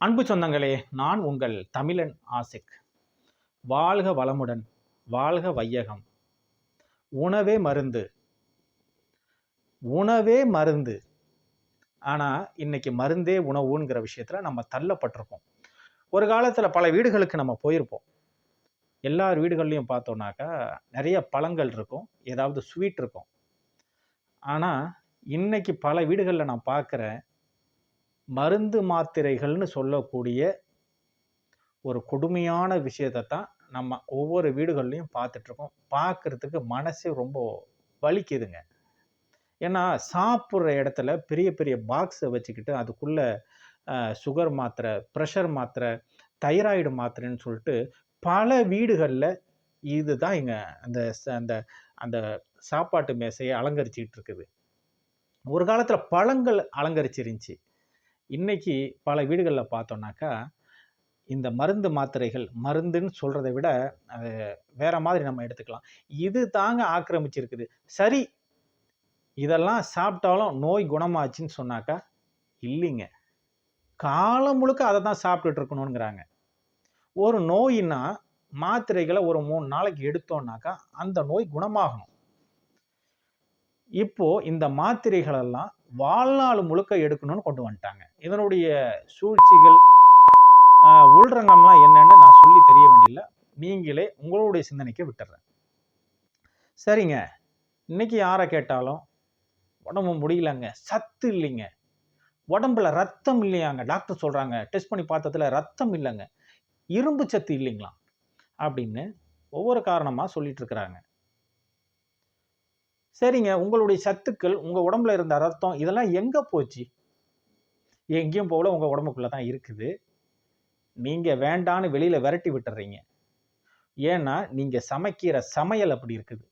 அன்பு சொந்தங்களே நான் உங்கள் தமிழன் ஆசிக். வாழ்க வளமுடன் வாழ்க வையகம். உணவே மருந்து. உணவே மருந்து. ஆனால் இன்னைக்கு மருந்தே உணவுங்கிற விஷயத்தில் நம்ம தள்ளப்பட்டிருக்கோம் ஒரு காலத்தில் பல வீடுகளுக்கு நம்ம போயிருப்போம். எல்லார் வீடுகள்லையும் பார்த்தோன்னாக்கா நிறைய பழங்கள் இருக்கும் ஏதாவது ஸ்வீட் இருக்கும். ஆனால் இன்னைக்கு பல வீடுகளில் நான் பார்க்குறேன் மருந்து மாத்திரைகள்னு சொல்லக்கூடிய ஒரு கொடுமையான விஷயத்தை தான் நம்ம ஒவ்வொரு வீடுகள்லையும் பார்த்துட்ருக்கோம். பார்க்குறதுக்கு மனசே ரொம்ப வலிக்குதுங்க. ஏன்னா சாப்பிட்ற இடத்துல பெரிய பெரிய பாக்ஸை வச்சுக்கிட்டு அதுக்குள்ளே சுகர் மாத்திரை ப்ரெஷர் மாத்திரை தைராய்டு மாத்திரைன்னு சொல்லிட்டு பல வீடுகளில் இதுதான் இங்கே அந்த அந்த அந்த சாப்பாட்டு மேசையை அலங்கரிச்சிக்கிட்டு இருக்குது. ஒரு காலத்தில் பழங்கள் அலங்கரிச்சிருந்துச்சு. இன்னைக்கு பல வீடுகளில் பார்த்தோம்னாக்கா இந்த மருந்து மாத்திரைகள் மருந்துன்னு சொல்கிறத விட அது வேற மாதிரி நம்ம எடுத்துக்கலாம். இது தாங்க ஆக்கிரமிச்சிருக்குது. சரி இதெல்லாம் சாப்பிட்டாலும் நோய் குணமாச்சுன்னு சொன்னாக்கா இல்லைங்க. காலம் முழுக்க அதை தான் சாப்பிட்டுட்டு இருக்கணுங்கிறாங்க ஒரு நோயின்னா மாத்திரைகளை ஒரு மூணு நாளைக்கு எடுத்தோம்னாக்கா அந்த நோய் குணமாகணும். இப்போ இந்த மாத்திரைகளெல்லாம் வாழ்நாள் முழுக்க எடுக்கணும்னு கொண்டு வந்துட்டாங்க. இதனுடைய சூழ்ச்சிகள் உள்ரங்கம்லாம் என்னன்னு நான் சொல்லி தெரிய வேண்டியில்ல. நீங்களே உங்களுடைய சிந்தனைக்கு விட்டுறேன். சரிங்க. இன்னைக்கு யாரை கேட்டாலும் உடம்பு முடியலங்க. சத்து இல்லைங்க. உடம்புல ரத்தம் இல்லையாங்க. டாக்டர் சொல்றாங்க டெஸ்ட் பண்ணி பார்த்ததுல ரத்தம் இல்லைங்க. இரும்பு சத்து இல்லைங்களாம். அப்படின்னு ஒவ்வொரு காரணமாக சொல்லிட்டு இருக்கிறாங்க. சரிங்க. உங்களுடைய சத்துக்கள் உங்கள் உடம்புல இருந்த ரத்தம் இதெல்லாம் எங்கே போச்சு? எங்கேயும் போகல. உங்கள் உடம்புக்குள்ளே தான் இருக்குது. நீங்கள் வேண்டான்னு வெளியில் விரட்டி விட்டுறீங்க. ஏன்னா நீங்கள் சமைக்கிற சமையல் அப்படி இருக்குது.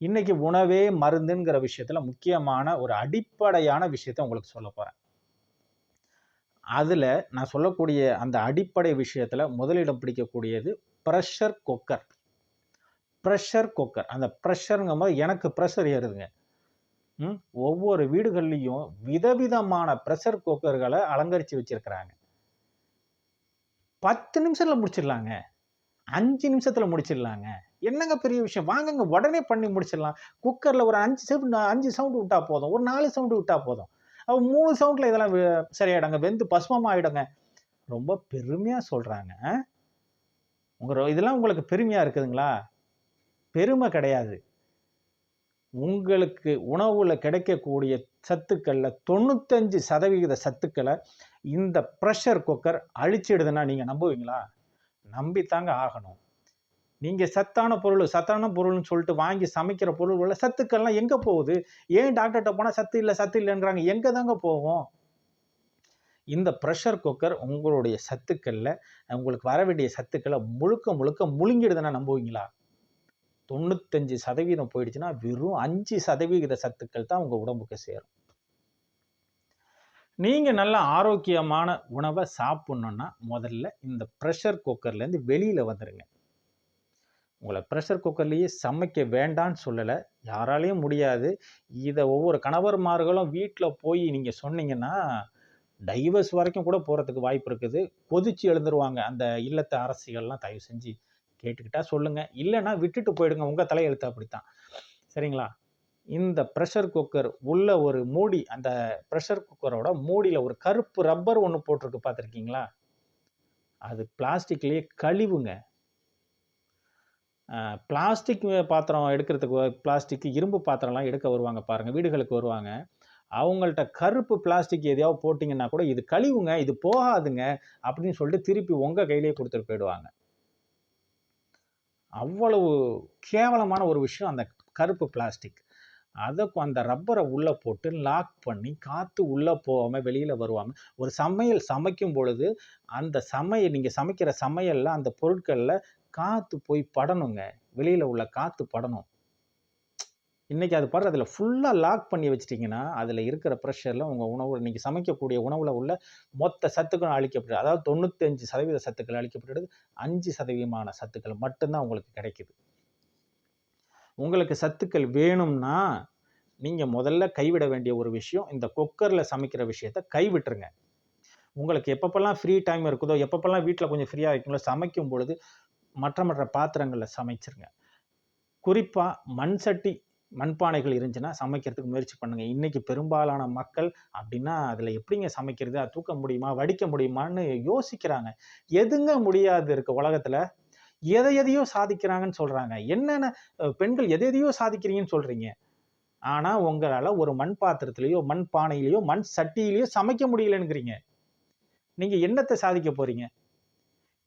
இன்றைக்கி உணவே மருந்துங்கிற விஷயத்தில் முக்கியமான ஒரு அடிப்படையான விஷயத்தை உங்களுக்கு சொல்ல போகிறேன் அதில் நான் சொல்லக்கூடிய அந்த அடிப்படை விஷயத்தில் முதலிடம் பிடிக்கக்கூடியது ப்ரெஷர் குக்கர் ப்ரெஷர் குக்கர் அந்த ப்ரெஷருங்கும் போது எனக்கு ப்ரெஷர் ஏறுதுங்க. ம்? ஒவ்வொரு வீடுகள்லேயும் விதவிதமான ப்ரெஷர் குக்கர்களை அலங்கரித்து வச்சுருக்கிறாங்க. பத்து நிமிஷத்தில் முடிச்சிடலாங்க. அஞ்சு நிமிஷத்தில் முடிச்சிடலாங்க. என்னங்க பெரிய விஷயம்? வாங்கங்க உடனே பண்ணி முடிச்சிடலாம். குக்கரில் ஒரு அஞ்சு சவுண்ட் அஞ்சு சவுண்டு விட்டால் போதும். ஒரு நாலு சவுண்டு விட்டால் போதும். அப்போ மூணு சவுண்டில் இதெல்லாம் சரியாயிடுங்க. வெந்து பசுமமாக ஆகிடுங்க ரொம்ப பெருமையாக சொல்கிறாங்க உங்கள் இதெல்லாம் உங்களுக்கு பெருமையாக இருக்குதுங்களா? பெருமை கிடையாது. உங்களுக்கு உணவில் கிடைக்கக்கூடிய சத்துக்களில் தொண்ணூத்தஞ்சு சதவிகித சத்துக்களை இந்த ப்ரெஷர் குக்கர் அழிச்சிடுதுன்னா நீங்கள் நம்புவீங்களா? நம்பித்தாங்க ஆகணும். நீங்கள் சத்தான பொருள் சத்தான பொருள்னு சொல்லிட்டு வாங்கி சமைக்கிற பொருள்கள சத்துக்கள்லாம் எங்கே போகுது? ஏன் டாக்டர்கிட்ட போனால் சத்து இல்லை சத்து இல்லைன்றாங்க. எங்கே தாங்க போகும்? இந்த ப்ரெஷர் குக்கர் உங்களுடைய சத்துக்களில் உங்களுக்கு வர வேண்டிய சத்துக்களை முழுக்க முழுக்க முழுங்கிடுதுன்னா நம்புவீங்களா? தொண்ணூத்தஞ்சு சதவீதம் போயிடுச்சுன்னா வெறும் அஞ்சு சதவிகித சத்துக்கள் தான் உங்கள் உடம்புக்கு சேரும். நீங்கள் நல்ல ஆரோக்கியமான உணவை சாப்பிட்ணுன்னா முதல்ல இந்த ப்ரெஷர் குக்கர்லேருந்து வெளியில் வந்துடுங்க உங்களை ப்ரெஷர் குக்கர்லேயே சமைக்க வேண்டான்னு சொல்லலை யாராலையும் முடியாது. இதை ஒவ்வொரு கணவர்மார்களும் வீட்டில் போய் நீங்கள் சொன்னீங்கன்னா டைவர்ஸ் வரைக்கும் கூட போகிறதுக்கு வாய்ப்பு இருக்குது. கொதிச்சு எழுந்துருவாங்க அந்த இல்லத்த அரசிகள்லாம் தயவு செஞ்சு கேட்டுக்கிட்டால் சொல்லுங்கள் இல்லைன்னா விட்டுட்டு போயிடுங்க. உங்கள் தலையெழுத்து அப்படித்தான். சரிங்களா? இந்த ப்ரெஷர் குக்கர் உள்ள ஒரு மூடி அந்த ப்ரெஷர் குக்கரோட மூடியில் ஒரு கருப்பு ரப்பர் ஒன்று போட்டிருக்கு. பார்த்துருக்கீங்களா? அது பிளாஸ்டிக்லேயே கழிவுங்க. பிளாஸ்டிக் பாத்திரம் எடுக்கிறதுக்கு பிளாஸ்டிக் இரும்பு பாத்திரம்லாம் எடுக்க வருவாங்க பாருங்கள் வீடுகளுக்கு வருவாங்க. அவங்கள்ட்ட கருப்பு பிளாஸ்டிக் எதையாவது போட்டிங்கன்னா கூட இது கழிவுங்க. இது போகாதுங்க. அப்படின்னு சொல்லிட்டு திருப்பி உங்கள் கையிலேயே கொடுத்துட்டு போயிடுவாங்க. அவ்வளவு கேவலமான ஒரு விஷயம் அந்த கருப்பு பிளாஸ்டிக் அதை அந்த ரப்பரை உள்ளே போட்டு லாக் பண்ணி காற்று உள்ளே போகாமல் வெளியில் வருவாங்க ஒரு சமையல் சமைக்கும் பொழுது அந்த சமையல் நீங்கள் சமைக்கிற சமையலில் அந்த பொருட்களில் காற்று போய் படணுங்க. வெளியில் உள்ள காற்று படணும். இன்றைக்கி அது பாரு அதில் ஃபுல்லாக லாக் பண்ணி வச்சிட்டிங்கன்னா அதில் இருக்கிற ப்ரெஷரில் உங்கள் உணவு இன்றைக்கி சமைக்கக்கூடிய உணவில் உள்ள மொத்த சத்துக்களும் அழிக்கப்படுது அதாவது தொண்ணூத்தஞ்சு சதவீத சத்துக்கள் அழிக்கப்படுறது அஞ்சு சதவீதமான சத்துக்கள் மட்டும்தான் உங்களுக்கு கிடைக்குது. உங்களுக்கு சத்துக்கள் வேணும்னா நீங்கள் முதல்ல கைவிட வேண்டிய ஒரு விஷயம் இந்த குக்கரில் சமைக்கிற விஷயத்த கைவிட்டுருங்க. உங்களுக்கு எப்பப்பெல்லாம் ஃப்ரீ டைம் இருக்குதோ எப்பப்பெல்லாம் வீட்டில் கொஞ்சம் ஃப்ரீயாக இருக்குங்களோ சமைக்கும் பொழுது மற்ற மற்ற பாத்திரங்களில் சமைச்சிருங்க. குறிப்பாக மண் சட்டி மண்பானைகள் இருந்துச்சுன்னா சமைக்கிறதுக்கு முயற்சி பண்ணுங்க. இன்னைக்கு பெரும்பாலான மக்கள் அப்படின்னா அதில் எப்படிங்க சமைக்கிறது? அது தூக்க முடியுமா? வடிக்க முடியுமான்னு யோசிக்கிறாங்க. எதுங்க முடியாது இருக்கு உலகத்தில். எதை எதையோ சாதிக்கிறாங்கன்னு சொல்றாங்க. என்னென்ன பெண்கள் எதை எதையோ சாதிக்கிறீங்கன்னு சொல்றீங்க. ஆனா உங்களால ஒரு மண் பாத்திரத்துலேயோ மண் பானையிலேயோ மண் சட்டியிலையோ சமைக்க முடியலங்கிறீங்க. நீங்க என்னத்தை சாதிக்க போறீங்க?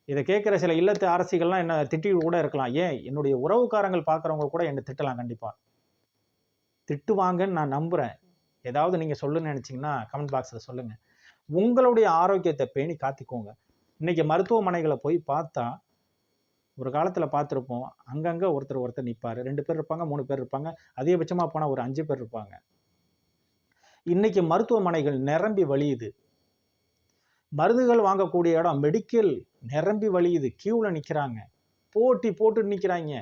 இதை கேட்குற சில இல்லத்து அரசிகள்லாம் என்ன திட்டி கூட இருக்கலாம். ஏன்? என்னுடைய உறவுக்காரங்கள் பார்க்குறவங்க கூட என்னை திட்டலாம் கண்டிப்பாக திட்டுவாங்கன்னு நான் நம்புகிறேன் ஏதாவது நீங்கள் சொல்லுன்னு நினச்சிங்கன்னா கமெண்ட் பாக்ஸில் சொல்லுங்கள் உங்களுடைய ஆரோக்கியத்தை பேணி காத்திக்கோங்க. இன்றைக்கி மருத்துவமனைகளை போய் பார்த்தா ஒரு காலத்தில் பார்த்துருப்போம் அங்கங்கே ஒருத்தர் ஒருத்தர் நிற்பார் ரெண்டு பேர் இருப்பாங்க மூணு பேர் இருப்பாங்க. அதிகபட்சமாக போனால் ஒரு அஞ்சு பேர் இருப்பாங்க. இன்றைக்கி மருத்துவமனைகள் நிரம்பி வழியுது. மருந்துகள் வாங்கக்கூடிய இடம் மெடிக்கல் நிரம்பி வழியுது. கியூவில் நிற்கிறாங்க போட்டி போட்டு நிற்கிறாங்க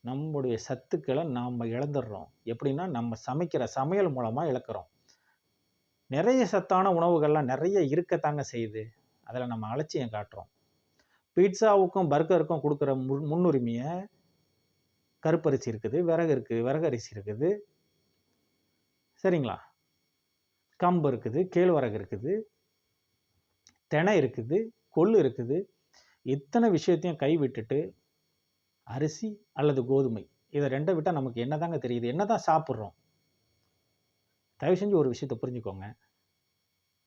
நம்முடைய சத்துக்களை நாம் இழந்துடுறோம். எப்படின்னா நம்ம சமைக்கிற சமையல் மூலமாக இழக்கிறோம். நிறைய சத்தான உணவுகள்லாம் நிறைய இருக்கத்தாங்க செய்யுது. அதில் நம்ம அலட்சியம் காட்டுறோம். பீட்சாவுக்கும் பர்கருக்கும் கொடுக்குற முன் முன்னுரிமையை கருப்பரிசி இருக்குது விறகு இருக்குது விறகரிசி இருக்குது. சரிங்களா? கம்பு இருக்குது கேழ்வரகு இருக்குது. தினை இருக்குது கொள்ளு இருக்குது. இத்தனை விஷயத்தையும் கை விட்டுட்டு அரிசி அல்லது கோதுமை. இதை ரெண்டை விட்டால் நமக்கு என்னதாங்க தெரியுது? என்னதான் சாப்பிட்றோம்? தயவு செஞ்சு ஒரு விஷயத்தை புரிஞ்சுக்கோங்க.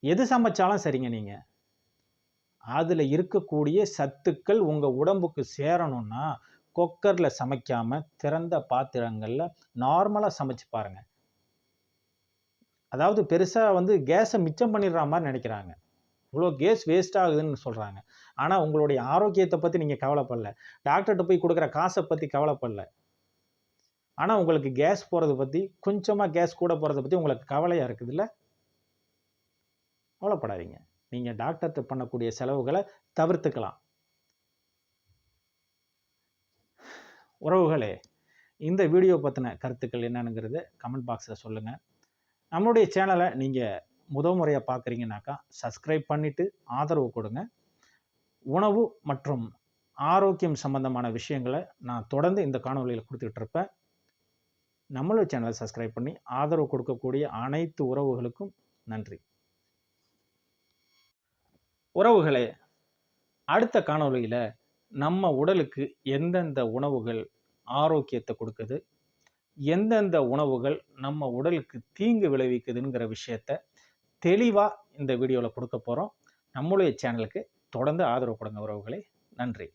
எது சமைச்சாலும் சரிங்க நீங்கள் அதில் இருக்கக்கூடிய சத்துக்கள் உங்கள் உடம்புக்கு சேரணும்னா குக்கரில் சமைக்காமல் திறந்த பாத்திரங்களில் நார்மலாக சமைச்சு பாருங்கள் அதாவது பெருசாக வந்து கேஸை மிச்சம் பண்ணிடுற மாதிரி நினைக்கிறாங்க. இவ்வளோ கேஸ் வேஸ்ட் ஆகுதுன்னு சொல்கிறாங்க ஆனால் உங்களுடைய ஆரோக்கியத்தை பற்றி நீங்கள் கவலைப்படல. டாக்டர்கிட்ட போய் கொடுக்குற காசை பற்றி கவலைப்படல. ஆனால் உங்களுக்கு கேஸ் போகிறத பற்றி கொஞ்சமாக கேஸ் கூட போகிறத பற்றி உங்களுக்கு கவலையாக இருக்குதுல்ல? கவலைப்படாதீங்க. நீங்கள் டாக்டர்கிட்ட பண்ணக்கூடிய செலவுகளை தவிர்த்துக்கலாம். உறவுகளே இந்த வீடியோ பற்றின கருத்துக்கள் என்னென்னுங்கிறது கமெண்ட் பாக்ஸில் சொல்லுங்கள் நம்மளுடைய சேனலை நீங்கள் முதல் முறையாக பார்க்குறீங்கனாக்கா சப்ஸ்கிரைப் பண்ணிவிட்டு ஆதரவு கொடுங்க. உணவு மற்றும் ஆரோக்கியம் சம்பந்தமான விஷயங்களை நான் தொடர்ந்து இந்த காணொலியில் கொடுத்துக்கிட்டு இருப்பேன் நம்மளோட சேனலை சப்ஸ்கிரைப் பண்ணி ஆதரவு கொடுக்கக்கூடிய அனைத்து உறவுகளுக்கும் நன்றி. உறவுகளே அடுத்த காணொளியில் நம்ம உடலுக்கு எந்தெந்த உணவுகள் ஆரோக்கியத்தை கொடுக்குது எந்தெந்த உணவுகள் நம்ம உடலுக்கு தீங்கு விளைவிக்குதுங்கிற விஷயத்த தெளிவாக இந்த வீடியோவில் கொடுக்க போகிறோம் நம்மளுடைய சேனலுக்கு தொடர்ந்து ஆதரவு கொடுங்க உறவுகளே. நன்றி.